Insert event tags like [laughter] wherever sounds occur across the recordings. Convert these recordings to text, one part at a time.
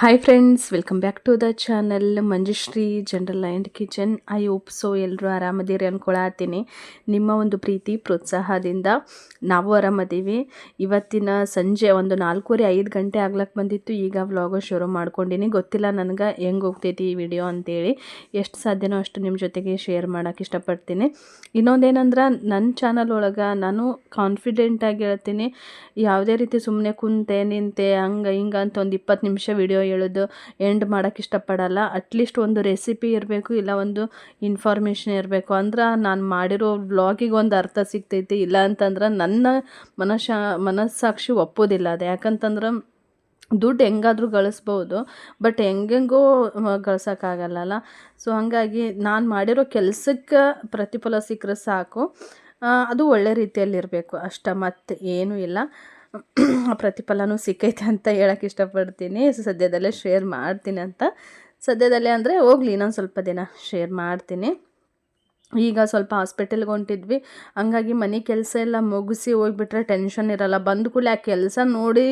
Hi friends welcome back to the channel Manjushree general and kitchen I hope so ಎಲ್ಲರೂ ಆರಾಮದೀರಿ ಅನ್ಕೊಳತ್ತೀನಿ ನಿಮ್ಮ ಒಂದು ಪ್ರೀತಿ, ಪ್ರೋತ್ಸಾಹದಿಂದ ನಾವು ಆರಾಮದೀವಿ. ಇವತ್ತಿನ ಸಂಜೆ ಒಂದು ನಾಲ್ಕೂವರೆ ಐದು ಗಂಟೆ ಆಗ್ಲಕ್ಕೆ ಬಂದಿತ್ತು. ಈಗ ವ್ಲಾಗು ಶುರು ಮಾಡ್ಕೊಂಡಿನಿ. ಗೊತ್ತಿಲ್ಲ ನನಗೆ ಹೆಂಗೆ ಹೋಗ್ತೈತಿ ಈ ವಿಡಿಯೋ ಅಂತೇಳಿ. ಎಷ್ಟು ಸಾಧ್ಯನೋ ಅಷ್ಟು ನಿಮ್ಮ ಜೊತೆಗೆ ಶೇರ್ ಮಾಡೋಕೆ ಇಷ್ಟಪಡ್ತೀನಿ. ಇನ್ನೊಂದೇನಂದ್ರೆ ನನ್ನ ಚಾನಲ್ ಒಳಗೆ ನಾನು ಕಾನ್ಫಿಡೆಂಟಾಗಿ ಹೇಳ್ತೀನಿ. ಯಾವುದೇ ರೀತಿ ಸುಮ್ಮನೆ ಕುಂತೆ, ನಿಂತೆ, ಹಂಗೆ, ಹಿಂಗೆ ಅಂತ ಒಂದು ಇಪ್ಪತ್ತು ನಿಮಿಷ ವಿಡಿಯೋ ಹೇಳೋದು ಎಂಡ್ ಮಾಡೋಕ್ಕೆ ಇಷ್ಟಪಡಲ್ಲ. ಅಟ್ಲೀಸ್ಟ್ ಒಂದು ರೆಸಿಪಿ ಇರಬೇಕು, ಇಲ್ಲ ಒಂದು ಇನ್ಫಾರ್ಮೇಷನ್ ಇರಬೇಕು. ಅಂದ್ರೆ ನಾನು ಮಾಡಿರೋ ವ್ಲಾಗಿಗೆ ಒಂದು ಅರ್ಥ ಸಿಗ್ತೈತಿ. ಇಲ್ಲ ಅಂತಂದ್ರೆ ನನ್ನ ಮನಶಾ, ಮನಸ್ಸಾಕ್ಷಿ ಒಪ್ಪೋದಿಲ್ಲ ಅದು. ಯಾಕಂತಂದ್ರೆ ದುಡ್ಡು ಹೆಂಗಾದರೂ ಗಳಿಸ್ಬೋದು ಬಟ್ ಹೆಂಗೆಂಗೋ ಗಳಿಸೋಕ್ಕಾಗಲ್ಲಲ್ಲ ಸೊ ಹಾಗಾಗಿ ನಾನು ಮಾಡಿರೋ ಕೆಲಸಕ್ಕೆ ಪ್ರತಿಫಲ ಸಿಕ್ಕರೆ ಸಾಕು. ಅದು ಒಳ್ಳೆ ರೀತಿಯಲ್ಲಿರಬೇಕು. ಅಷ್ಟ ಮತ್ತು ಏನೂ ಇಲ್ಲ. ಪ್ರತಿಫಲನೂ ಸಿಕ್ಕೈತೆ ಅಂತ ಹೇಳಕ್ಕೆ ಇಷ್ಟಪಡ್ತೀನಿ. ಸದ್ಯದಲ್ಲೇ ಶೇರ್ ಮಾಡ್ತೀನಿ ಅಂತ. ಸದ್ಯದಲ್ಲೇ ಅಂದರೆ ಹೋಗ್ಲಿ, ಇನ್ನೊಂದು ಸ್ವಲ್ಪ ದಿನ ಶೇರ್ ಮಾಡ್ತೀನಿ. ಈಗ ಸ್ವಲ್ಪ ಹಾಸ್ಪಿಟಲ್ಗೆ ಹೊಂಟಿದ್ವಿ. ಹಂಗಾಗಿ ಮನೆ ಕೆಲಸ ಎಲ್ಲ ಮುಗಿಸಿ ಹೋಗ್ಬಿಟ್ರೆ ಟೆನ್ಷನ್ ಇರಲ್ಲ. ಬಂದ ಕೂಡಲೇ ಆ ಕೆಲಸ ನೋಡಿ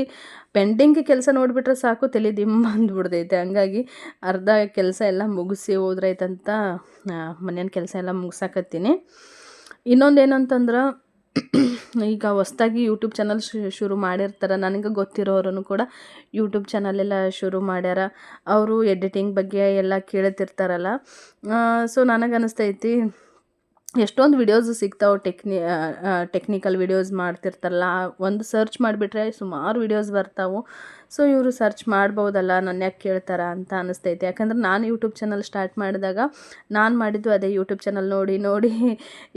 ಪೆಂಡಿಂಗ್ ಕೆಲಸ ನೋಡಿಬಿಟ್ರೆ ಸಾಕು, ತಲೆ ದಿಮ್ಮ ಅಂದ್ಬಿಡ್ತೈತೆ ಹಂಗಾಗಿ ಅರ್ಧ ಕೆಲಸ ಎಲ್ಲ ಮುಗಿಸಿ ಹೋದ್ರೈತಂತ ಮನೆಯ ಕೆಲಸ ಎಲ್ಲ ಮುಗ್ಸಾಕತ್ತೀನಿ. ಇನ್ನೊಂದೇನಂತಂದ್ರೆ ಈಗ ಹೊಸ್ದಾಗಿ ಯೂಟ್ಯೂಬ್ ಚಾನಲ್ ಶುರು ಮಾಡಿರ್ತಾರೆ. ನನಗೆ ಗೊತ್ತಿರೋರು ಕೂಡ ಯೂಟ್ಯೂಬ್ ಚಾನಲೆಲ್ಲ ಶುರು ಮಾಡ್ಯಾರ. ಅವರು ಎಡಿಟಿಂಗ್ ಬಗ್ಗೆ ಎಲ್ಲ ಕೇಳ್ತಿರ್ತಾರಲ್ಲ. ಸೊ ನನಗೆ ಅನಿಸ್ತೈತಿ ಎಷ್ಟೊಂದು ವಿಡಿಯೋಸ್ ಸಿಗ್ತಾವೆ ಟೆಕ್ನಿ ಟೆಕ್ನಿಕಲ್ ವಿಡಿಯೋಸ್ ಮಾಡ್ತಿರ್ತಾರಲ್ಲ, ಒಂದು ಸರ್ಚ್ ಮಾಡಿಬಿಟ್ರೆ ಸುಮಾರು ವಿಡಿಯೋಸ್ ಬರ್ತಾವೆ. ಸೊ ಇವರು ಸರ್ಚ್ ಮಾಡ್ಬೋದಲ್ಲ ನನ್ನ ಯಾಕೆ ಕೇಳ್ತಾರ ಅಂತ ಅನಿಸ್ತೈತೆ. ಯಾಕಂದ್ರೆ ನಾನು ಯೂಟ್ಯೂಬ್ ಚಾನಲ್ ಸ್ಟಾರ್ಟ್ ಮಾಡಿದಾಗ, ನಾನು ಮಾಡಿದ್ದು ಅದೇ ಯೂಟ್ಯೂಬ್ ಚಾನಲ್ ನೋಡಿ ನೋಡಿ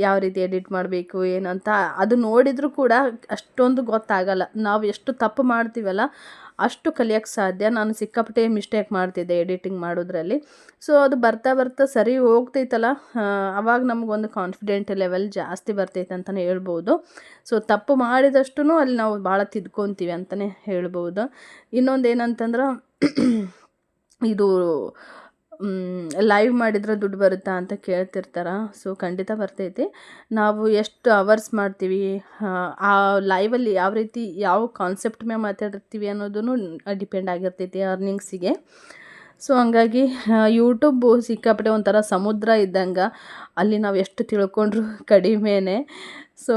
ಯಾವ ರೀತಿ ಎಡಿಟ್ ಮಾಡಬೇಕು, ಏನು ಅಂತ, ಅದು ನೋಡಿದರೂ ಕೂಡ ಅಷ್ಟೊಂದು ಗೊತ್ತಾಗಲ್ಲ. ನಾವು ಎಷ್ಟು ತಪ್ಪು ಮಾಡ್ತೀವಲ್ಲ ಅಷ್ಟು ಕಲಿಯೋಕ್ಕೆ ಸಾಧ್ಯ. ನಾನು ಸಿಕ್ಕಾಪಟ್ಟೆ ಮಿಸ್ಟೇಕ್ ಮಾಡ್ತಿದ್ದೆ ಎಡಿಟಿಂಗ್ ಮಾಡೋದ್ರಲ್ಲಿ. ಸೊ ಅದು ಬರ್ತಾ ಬರ್ತಾ ಸರಿ ಹೋಗ್ತೈತಲ್ಲ. ಆವಾಗ ನಮಗೊಂದು ಕಾನ್ಫಿಡೆಂಟ್ ಲೆವೆಲ್ ಜಾಸ್ತಿ ಬರ್ತೈತೆ ಅಂತಲೇ ಹೇಳ್ಬೋದು. ಸೊ ತಪ್ಪು ಮಾಡಿದಷ್ಟು ಅಲ್ಲಿ ನಾವು ಭಾಳ ತಿದ್ಕೊತೀವಿ ಅಂತಲೇ ಹೇಳ್ಬೋದು. ಇನ್ನೊಂದು ಏನಂತಂದ್ರೆ ಇದು ಲೈವ್ ಮಾಡಿದ್ರೆ ದುಡ್ಡು ಬರುತ್ತಾ ಅಂತ ಕೇಳ್ತಿರ್ತಾರೆ? ಸೊ ಖಂಡಿತ ಬರ್ತೈತಿ. ನಾವು ಎಷ್ಟು ಅವರ್ಸ್ ಮಾಡ್ತೀವಿ? ಆ, ಲೈವಲ್ಲಿ ಯಾವ ರೀತಿ ಯಾವ ಕಾನ್ಸೆಪ್ಟ್ ಮೇಲೆ ಮಾತಾಡಿರ್ತೀವಿ ಅನ್ನೋದನ್ನು ಡಿಪೆಂಡ್ ಆಗಿರ್ತೈತಿ ಅರ್ನಿಂಗ್ಸಿಗೆ ಸೊ ಹಂಗಾಗಿ ಯೂಟ್ಯೂಬು ಸಿಕ್ಕಾಪಟ್ಟೆ ಒಂಥರ ಸಮುದ್ರ ಇದ್ದಂಗೆ. ಅಲ್ಲಿ ನಾವು ಎಷ್ಟು ತಿಳ್ಕೊಂಡ್ರು ಕಡಿಮೆನೇ. ಸೊ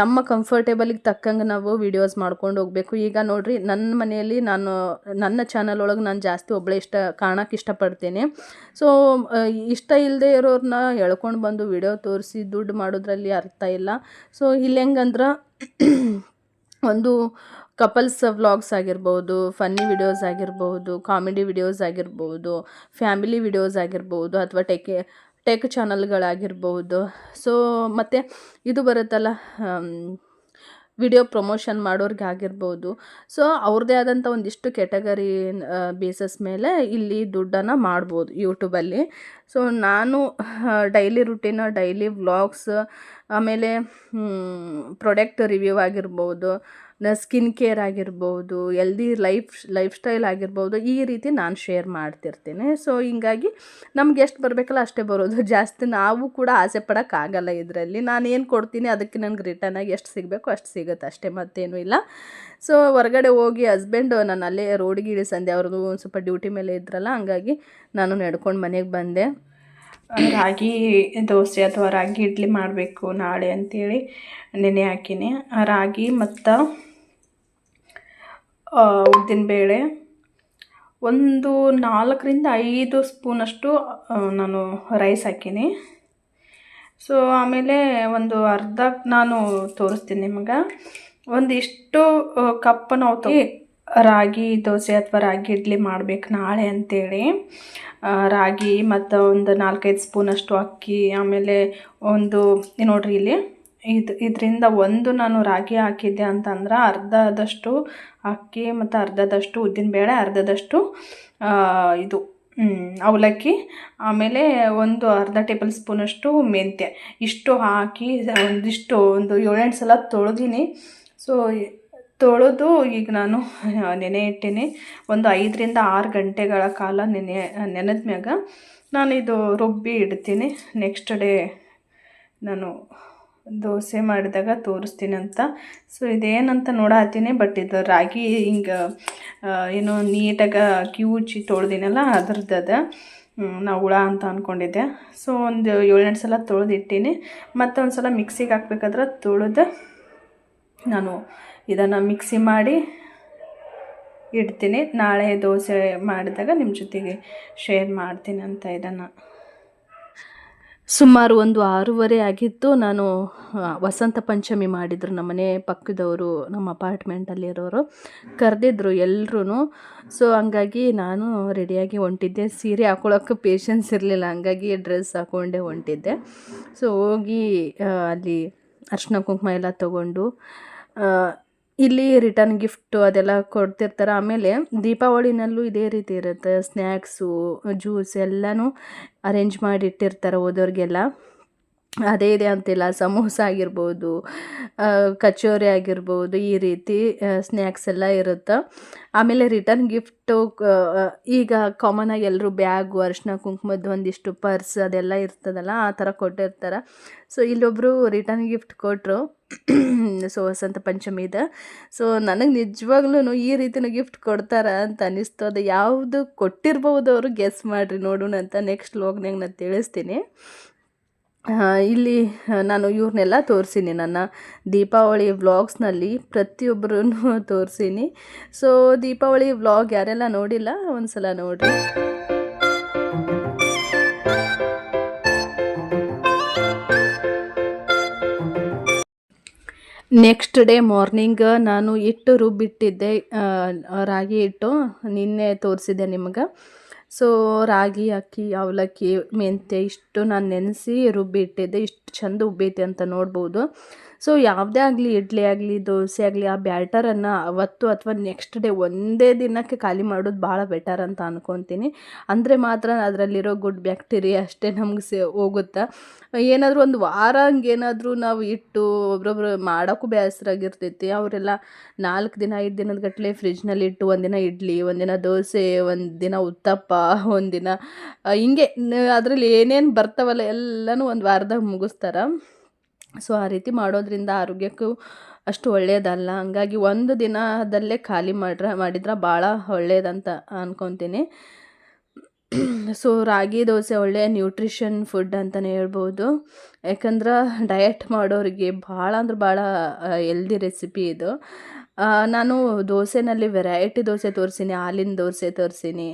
ನಮ್ಮ ಕಂಫರ್ಟೇಬಲಿಗೆ ತಕ್ಕಂಗೆ ನಾವು ವಿಡಿಯೋಸ್ ಮಾಡ್ಕೊಂಡು ಹೋಗಬೇಕು. ಈಗ ನೋಡಿರಿ ನನ್ನ ಮನೆಯಲ್ಲಿ ನಾನು, ನನ್ನ ಚಾನಲ್ ಒಳಗೆ ನಾನು ಜಾಸ್ತಿ ಒಬ್ಬಳೇ ಇಷ್ಟ ಕಾಣಕ್ಕೆ ಇಷ್ಟಪಡ್ತೇನೆ. ಸೊ ಇಷ್ಟ ಇಲ್ಲದೆ ಇರೋರನ್ನ ಎಳ್ಕೊಂಡು ಬಂದು ವಿಡಿಯೋ ತೋರಿಸಿ ದುಡ್ಡು ಮಾಡೋದ್ರಲ್ಲಿ ಅರ್ಥ ಇಲ್ಲ. ಸೊ ಇಲ್ಲಿ ಹೆಂಗಂದ್ರೆ, ಒಂದು ಕಪಲ್ಸ್ ವ್ಲಾಗ್ಸ್ ಆಗಿರ್ಬೋದು ಫನ್ನಿ ವಿಡಿಯೋಸ್ ಆಗಿರ್ಬೋದು ಕಾಮಿಡಿ ವಿಡಿಯೋಸ್ ಆಗಿರ್ಬೋದು ಫ್ಯಾಮಿಲಿ ವಿಡಿಯೋಸ್ ಆಗಿರ್ಬೋದು, ಅಥವಾ ಟೆಕ್ ಟೆಕ್ ಚಾನಲ್ಗಳಾಗಿರ್ಬೋದು. ಸೊ ಮತ್ತು ಇದು ಬರುತ್ತಲ್ಲ ವಿಡಿಯೋ ಪ್ರಮೋಷನ್ ಮಾಡೋರಿಗೆ ಆಗಿರ್ಬೋದು ಸೊ ಅವ್ರದ್ದೇ ಆದಂಥ ಒಂದಿಷ್ಟು ಕೆಟಗರಿ ಬೇಸಸ್ ಮೇಲೆ ಇಲ್ಲಿ ದುಡ್ಡನ್ನು ಮಾಡ್ಬೋದು ಯೂಟ್ಯೂಬಲ್ಲಿ ಸೊ ನಾನು ಡೈಲಿ ರುಟೀನ, ಡೈಲಿ ವ್ಲಾಗ್ಸ್ ಆಮೇಲೆ ಪ್ರೊಡಕ್ಟ್ ರಿವ್ಯೂ ಆಗಿರ್ಬೋದು ಸ್ಕಿನ್ ಕೇರ್ ಆಗಿರ್ಬೋದು ಎಲ್ದಿ ಲೈಫ್ ಲೈಫ್ ಸ್ಟೈಲ್ ಆಗಿರ್ಬೋದು, ಈ ರೀತಿ ನಾನು ಶೇರ್ ಮಾಡ್ತಿರ್ತೀನಿ. ಸೊ ಹಿಂಗಾಗಿ ನಮ್ಗೆ ಎಷ್ಟು ಬರಬೇಕಲ್ಲ ಅಷ್ಟೇ ಬರೋದು. [laughs] ಜಾಸ್ತಿ ನಾವು ಕೂಡ ಆಸೆ ಪಡೋಕ್ಕಾಗಲ್ಲ ಇದರಲ್ಲಿ. ನಾನು ಏನು ಕೊಡ್ತೀನಿ ಅದಕ್ಕೆ ನನಗೆ ರಿಟರ್ನಾಗಿ ಎಷ್ಟು ಸಿಗಬೇಕು ಅಷ್ಟು ಸಿಗುತ್ತೆ ಅಷ್ಟೇ, ಮತ್ತೇನೂ ಇಲ್ಲ. ಸೊ ಹೊರಗಡೆ ಹೋಗಿ ಹಸ್ಬೆಂಡು ನಾನು ಅಲ್ಲೇ ರೋಡಿಗೆ ಇಳಿಸಂದೆ ಅವ್ರದ್ದು ಒಂದು ಸ್ವಲ್ಪ ಡ್ಯೂಟಿ ಮೇಲೆ ಇದ್ರಲ್ಲ, ಹಂಗಾಗಿ ನಾನು ನಡ್ಕೊಂಡು ಮನೆಗೆ ಬಂದೆ. ರಾಗಿ ದೋಸೆ ಅಥವಾ ರಾಗಿ ಇಡ್ಲಿ ಮಾಡಬೇಕು ನಾಳೆ ಅಂತೇಳಿ ನೆನೆ ಹಾಕಿನಿ. ರಾಗಿ ಮತ್ತು ಉದ್ದಿನಬೇಳೆ ಒಂದು ನಾಲ್ಕರಿಂದ ಐದು ಸ್ಪೂನಷ್ಟು ನಾನು ರೈಸ್ ಹಾಕೀನಿ. ಸೊ ಆಮೇಲೆ ಒಂದು ಅರ್ಧ ನಾನು ತೋರಿಸ್ತೀನಿ ನಿಮಗೆ. ಒಂದಿಷ್ಟು ಕಪ್ ನಾವು ರಾಗಿ, ದೋಸೆ ಅಥವಾ ರಾಗಿ ಇಡ್ಲಿ ಮಾಡ್ಬೇಕು ನಾಳೆ ಅಂತೇಳಿ. ರಾಗಿ ಮತ್ತು ಒಂದು ನಾಲ್ಕೈದು ಸ್ಪೂನಷ್ಟು ಅಕ್ಕಿ, ಆಮೇಲೆ ಒಂದು, ನೋಡ್ರಿ ಇಲ್ಲಿ, ಇದು, ಇದರಿಂದ ಒಂದು ನಾನು ರಾಗಿ ಹಾಕಿದ್ದೆ ಅಂತಂದ್ರೆ ಅರ್ಧದಷ್ಟು ಅಕ್ಕಿ ಮತ್ತು ಅರ್ಧದಷ್ಟು ಉದ್ದಿನಬೇಳೆ ಅರ್ಧದಷ್ಟು ಇದು ಅವಲಕ್ಕಿ, ಆಮೇಲೆ ಒಂದು ಅರ್ಧ ಟೇಬಲ್ ಸ್ಪೂನಷ್ಟು ಮೆಂತ್ಯ. ಇಷ್ಟು ಹಾಕಿ ಒಂದಿಷ್ಟು, ಒಂದು ಏಳೆಂಟು ಸಲ ತೊಳೆದೀನಿ. ಸೊ ತೊಳೆದು ಈಗ ನಾನು ನೆನೆ ಇಟ್ಟೀನಿ. ಒಂದು ಐದರಿಂದ ಆರು ಗಂಟೆಗಳ ಕಾಲ ನೆನೆ ನೆನೆದ ಮ್ಯಾಗ ನಾನು ಇದು ರುಬ್ಬಿ ಇಡ್ತೀನಿ. ನೆಕ್ಸ್ಟ್ ಡೇ ನಾನು ದೋಸೆ ಮಾಡಿದಾಗ ತೋರಿಸ್ತೀನಿ ಅಂತ. ಸೊ ಇದೇನಂತ ನೋಡತ್ತೀನಿ ಬಟ್ ಇದು ರಾಗಿ ಹಿಂಗೆ ಏನೋ ನೀಟಾಗಿ ಕ್ಯೂಚಿ ತೊಳೆದಿನಲ್ಲ, ಅದ್ರದ್ದದ ನಾ ಹುಳ ಅಂತ ಅಂದ್ಕೊಂಡಿದ್ದೆ ಸೊ ಒಂದು ಏಳೆಂಟು ಸಲ ತೊಳೆದಿಟ್ಟೀನಿ. ಮತ್ತು ಒಂದು ಸಲ ಮಿಕ್ಸಿಗೆ ಹಾಕ್ಬೇಕಾದ್ರೆ ತೊಳೆದು ನಾನು ಇದನ್ನು ಮಿಕ್ಸಿ ಮಾಡಿ ಇಡ್ತೀನಿ. ನಾಳೆ ದೋಸೆ ಮಾಡಿದಾಗ ನಿಮ್ಮ ಜೊತೆಗೆ ಶೇರ್ ಮಾಡ್ತೀನಿ ಅಂತ ಇದನ್ನು. ಸುಮಾರು ಒಂದು ಆರೂವರೆ ಆಗಿತ್ತು. ನಾನು ವಸಂತ ಪಂಚಮಿ ಮಾಡಿದರು ನಮ್ಮನೆ ಪಕ್ಕದವರು, ನಮ್ಮ ಅಪಾರ್ಟ್ಮೆಂಟಲ್ಲಿರೋರು ಕರೆದಿದ್ರು ಎಲ್ಲರೂ ಸೊ ಹಂಗಾಗಿ ನಾನು ರೆಡಿಯಾಗಿ ಹೊಂಟಿದ್ದೆ. ಸೀರೆ ಹಾಕೊಳಕ್ಕೆ ಪೇಷನ್ಸ್ ಇರಲಿಲ್ಲ. ಹಂಗಾಗಿ ಡ್ರೆಸ್ ಹಾಕ್ಕೊಂಡೆ ಹೊಂಟಿದ್ದೆ. ಸೊ ಹೋಗಿ ಅಲ್ಲಿ ಅರ್ಶಿನ ಕುಂಕುಮ ಎಲ್ಲ ತೊಗೊಂಡು ಇಲ್ಲಿ ರಿಟರ್ನ್ ಗಿಫ್ಟು ಅದೆಲ್ಲ ಕೊಡ್ತಿರ್ತಾರೆ. ಆಮೇಲೆ ದೀಪಾವಳಿನಲ್ಲೂ ಇದೇ ರೀತಿ ಇರುತ್ತೆ. ಸ್ನ್ಯಾಕ್ಸು ಜ್ಯೂಸ್ ಎಲ್ಲನೂ ಅರೇಂಜ್ ಮಾಡಿ ಇಟ್ಟಿರ್ತಾರೆ ಹೋದವ್ರಿಗೆಲ್ಲ ಅದೇ ಇದೆ ಅಂತಿಲ್ಲ. ಸಮೋಸ ಆಗಿರ್ಬೋದು ಕಚೋರಿ ಆಗಿರ್ಬೋದು, ಈ ರೀತಿ ಸ್ನ್ಯಾಕ್ಸ್ ಎಲ್ಲ ಇರುತ್ತೆ? ಆಮೇಲೆ ರಿಟರ್ನ್ ಗಿಫ್ಟು ಈಗ ಕಾಮನಾಗಿ ಎಲ್ಲರೂ ಬ್ಯಾಗು ಅರಿಶಿನ ಕುಂಕುಮದ್ದು ಒಂದಿಷ್ಟು ಪರ್ಸ್ ಅದೆಲ್ಲ ಇರ್ತದಲ್ಲ, ಆ ಥರ ಕೊಟ್ಟಿರ್ತಾರೆ. ಸೊ ಇಲ್ಲೊಬ್ಬರು ರಿಟರ್ನ್ ಗಿಫ್ಟ್ ಕೊಟ್ಟರು ಸೊ ವಸಂತ ಪಂಚಮಿದ ಸೊ ನನಗೆ ನಿಜವಾಗ್ಲೂ ಈ ರೀತಿನ ಗಿಫ್ಟ್ ಕೊಡ್ತಾರ ಅಂತ ಅನ್ನಿಸ್ತು ಅದು ಯಾವುದು ಕೊಟ್ಟಿರ್ಬೋದು ಅವರು ಗೆಸ್ ಮಾಡಿರಿ ನೋಡೋಣ ಅಂತ ನೆಕ್ಸ್ಟ್ ಲೋಗ್ನಾಗ ನಾನು ತಿಳಿಸ್ತೀನಿ. ಇಲ್ಲಿ ನಾನು ಇವ್ರನ್ನೆಲ್ಲ ತೋರಿಸೀನಿ. ನನ್ನ ದೀಪಾವಳಿ ವ್ಲಾಗ್ಸ್ನಲ್ಲಿ ಪ್ರತಿಯೊಬ್ಬರೂ [laughs] ತೋರಿಸೀನಿ. ಸೊ ದೀಪಾವಳಿ ವ್ಲಾಗ್ ಯಾರೆಲ್ಲ ನೋಡಿಲ್ಲ, ಒಂದ್ಸಲ ನೋಡಿರಿ. ನೆಕ್ಸ್ಟ್ ಡೇ ಮಾರ್ನಿಂಗ್ ನಾನು ಇಟ್ಟು ರುಬ್ಬಿಟ್ಟಿದ್ದೆ ರಾಗಿ ಹಿಟ್ಟು. ನಿನ್ನೆ ತೋರಿಸಿದ್ದೆ ನಿಮ್ಗೆ. ಸೊ ರಾಗಿ, ಅಕ್ಕಿ, ಅವಲಕ್ಕಿ, ಮೆಂತ್ಯ ಇಷ್ಟು ನಾನು ನೆನೆಸಿ ರುಬ್ಬಿ ಇಟ್ಟಿದ್ದೆ ಇಷ್ಟು ಚಂದ ಉಬ್ಬೈತೆ ಅಂತ ನೋಡ್ಬೋದು. ಸೊ ಯಾವುದೇ ಆಗಲಿ, ಇಡ್ಲಿ ಆಗಲಿ, ದೋಸೆ ಆಗಲಿ, ಆ ಬ್ಯಾಟರನ್ನು ಅವತ್ತು ಅಥವಾ ನೆಕ್ಸ್ಟ್ ಡೇ ಒಂದೇ ದಿನಕ್ಕೆ ಖಾಲಿ ಮಾಡೋದು ಭಾಳ ಬೆಟರ್ ಅಂತ ಅನ್ಕೊತೀನಿ. ಅಂದರೆ ಮಾತ್ರ ಅದರಲ್ಲಿರೋ ಗುಡ್ ಬ್ಯಾಕ್ಟೀರಿಯಾ ಅಷ್ಟೇ ನಮ್ಗೆ ಸೇ ಹೋಗುತ್ತಾ? ಏನಾದರೂ ಒಂದು ವಾರ ಹಂಗೇನಾದರೂ ನಾವು ಇಟ್ಟು ಒಬ್ರೊಬ್ರು ಮಾಡೋಕ್ಕೂ ಬೇಸರಾಗಿರ್ತೈತಿ. ಅವರೆಲ್ಲ ನಾಲ್ಕು ದಿನ, ಐದು ದಿನದ ಗಟ್ಟಲೆ ಫ್ರಿಜ್ನಲ್ಲಿ ಇಟ್ಟು ಒಂದಿನ ಇಡ್ಲಿ, ಒಂದಿನ ದೋಸೆ, ಒಂದಿನ ದಿನ ಉತ್ತಪ್ಪ, ಒಂದಿನ ಹಿಂಗೆ ಅದರಲ್ಲಿ ಏನೇನು ಬರ್ತಾವಲ್ಲ ಎಲ್ಲನೂ ಒಂದು ವಾರದಾಗ ಮುಗಿಸ್ತಾರೆ? ಸೊ ಆ ರೀತಿ ಮಾಡೋದ್ರಿಂದ ಆರೋಗ್ಯಕ್ಕೂ ಅಷ್ಟು ಒಳ್ಳೆಯದಲ್ಲ ಹಂಗಾಗಿ ಒಂದು ದಿನದಲ್ಲೇ ಖಾಲಿ ಮಾಡ್ರೆ, ಮಾಡಿದ್ರೆ ಭಾಳ ಒಳ್ಳೆಯದಂತ ಅನ್ಕೊತೀನಿ. ಸೊ ರಾಗಿ ದೋಸೆ ಒಳ್ಳೆಯ ನ್ಯೂಟ್ರಿಷನ್ ಫುಡ್ ಅಂತಲೇ ಹೇಳ್ಬೋದು. ಯಾಕಂದ್ರೆ ಡಯಟ್ ಮಾಡೋರಿಗೆ ಭಾಳ ಅಂದ್ರೆ ಭಾಳ ಎಲ್ದಿ ರೆಸಿಪಿ ಇದು. ನಾನು ದೋಸೆನಲ್ಲಿ ವೆರೈಟಿ ದೋಸೆ ತೋರಿಸೀನಿ, ಹಾಲಿನ ದೋಸೆ ತೋರಿಸೀನಿ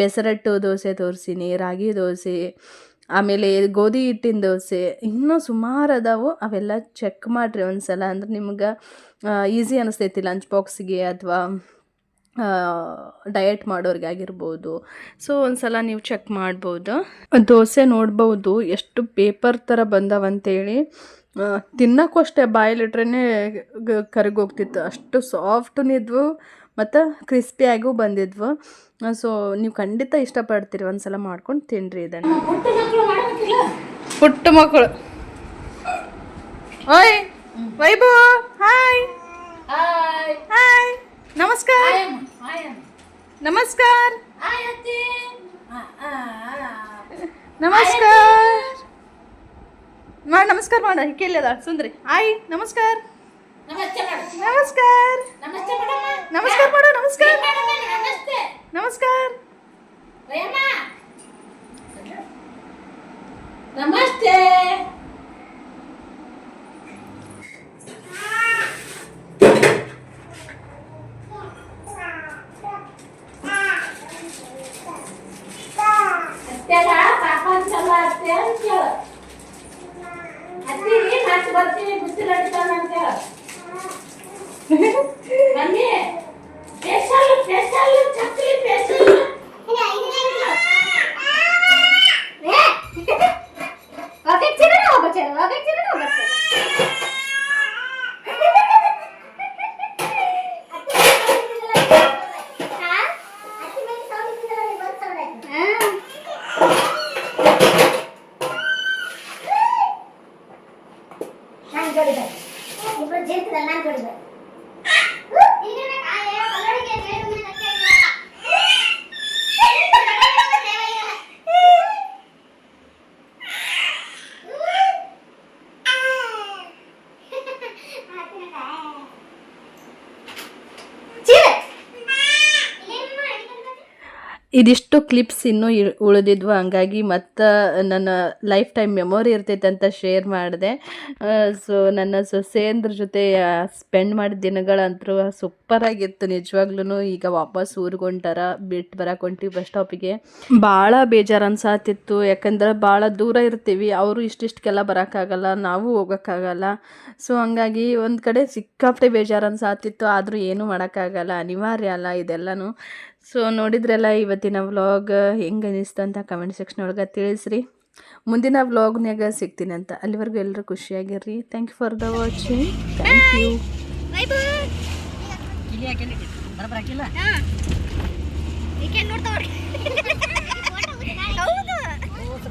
ಪೆಸರಟ್ಟು ದೋಸೆ ತೋರಿಸೀನಿ, ರಾಗಿ ದೋಸೆ ಆಮೇಲೆ ಗೋಧಿ ಹಿಟ್ಟಿನ ದೋಸೆ, ಇನ್ನೂ ಸುಮಾರು ಅದಾವು. ಅವೆಲ್ಲ ಚೆಕ್ ಮಾಡಿರಿ ಒಂದು ಸಲ ಅಂದ್ರೆ ನಿಮ್ಗೆ ಈಸಿ ಅನಿಸ್ತೈತಿ ಲಂಚ್ ಬಾಕ್ಸಿಗೆ ಅಥವಾ ಡಯಟ್ ಮಾಡೋರಿಗೆ ಆಗಿರ್ಬೋದು. ಸೊ ಒಂದು ಸಲ ನೀವು ಚೆಕ್ ಮಾಡ್ಬೋದು. ದೋಸೆ ನೋಡ್ಬೋದು. ಎಷ್ಟು ಪೇಪರ್ ಥರ ಬಂದವಂತೇಳಿ. ತಿನ್ನಕ್ಕೂ ಅಷ್ಟೇ ಬಾಯಲ್ಲಿಟ್ರೇ ಕರಗೋಗ್ತಿತ್ತು. ಅಷ್ಟು ಸಾಫ್ಟೂ ಇದ್ವು ಮತ್ತು ಕ್ರಿಸ್ಪಿಯಾಗೂ ಬಂದಿದ್ವು. ಸೊ ನೀವು ಖಂಡಿತ ಇಷ್ಟಪಡ್ತೀರಿ. ಒಂದು ಸಲ ಮಾಡ್ಕೊಂಡು ತಿನ್ನಿರಿ ಇದನ್ನು. ಪುಟ್ಟ ಮಕ್ಕಳು ಓಯ್ ವೈಭವ್ ಹಾಯ್. ಹಾಯ್. ನಮಸ್ಕಾರ. ನಮಸ್ಕಾರ. ನಮಸ್ಕಾರ. ಮಾಡ ನಮಸ್ಕಾರ ಮಾಡ ಕೇಳಿದ ಸುಂದ್ರಿ ಆಯ್ ನಮಸ್ಕಾರ ನಮಸ್ಕಾರ ನಮಸ್ಕಾರ ಮಾಡು ನಮಸ್ಕಾರ ನಮಸ್ಕಾರ ನಮಸ್ತೆ ಇದಿಷ್ಟು ಕ್ಲಿಪ್ಸ್ ಇನ್ನೂ ಉಳಿದಿದ್ವು. ಹಂಗಾಗಿ ಮತ್ತು ನನ್ನ ಲೈಫ್ ಟೈಮ್ ಮೆಮೊರಿ ಇರ್ತೈತೆ ಅಂತ ಶೇರ್ ಮಾಡಿದೆ. ಸೊ ನನ್ನ ಸೊಸೆಯಂದ್ರ ಜೊತೆ ಸ್ಪೆಂಡ್ ಮಾಡಿದ ದಿನಗಳಂತೂ ಸೂಪರಾಗಿತ್ತು ನಿಜವಾಗ್ಲೂ ಈಗ ವಾಪಸ್ ಊರಿಗೆ ಹೊಂಟಾರ ಬಿಟ್ಟು ಬರಕ್ಕೆ ಹೊಂಟಿವಿ ಬಸ್ ಸ್ಟಾಪಿಗೆ ಭಾಳ ಬೇಜಾರು ಅನ್ಸಾತಿತ್ತು ಯಾಕಂದ್ರೆ ಭಾಳ ದೂರ ಇರ್ತೀವಿ. ಅವರು ಇಷ್ಟಿಷ್ಟಕ್ಕೆಲ್ಲ ಬರೋಕ್ಕಾಗಲ್ಲ ನಾವು ಹೋಗೋಕ್ಕಾಗಲ್ಲ. ಸೊ ಹಂಗಾಗಿ ಒಂದು ಕಡೆ ಸಿಕ್ಕಾಪಟ್ಟೆ ಬೇಜಾರು ಅನ್ಸಾತಿತ್ತು ಆದರೂ ಏನೂ ಮಾಡೋಕ್ಕಾಗಲ್ಲ. ಅನಿವಾರ್ಯ ಅಲ್ಲ ಇದೆಲ್ಲನೂ. ಸೊ ನೋಡಿದ್ರಲ್ಲ ಇವತ್ತಿನ ವ್ಲಾಗ್ ಹೆಂಗೆ ಅನಿಸ್ತು ಅಂತ ಕಮೆಂಟ್ ಸೆಕ್ಷನ್ ಒಳಗೆ ತಿಳಿಸ್ರಿ. ಮುಂದಿನ ವ್ಲಾಗ್ನಾಗ ಸಿಗ್ತೀನಿ ಅಂತ. ಅಲ್ಲಿವರೆಗೂ ಎಲ್ಲರೂ ಖುಷಿಯಾಗಿರ್ರಿ. Thank you for the watching thank you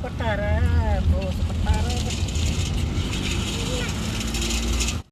ಕೊಟ್ಟಾರ?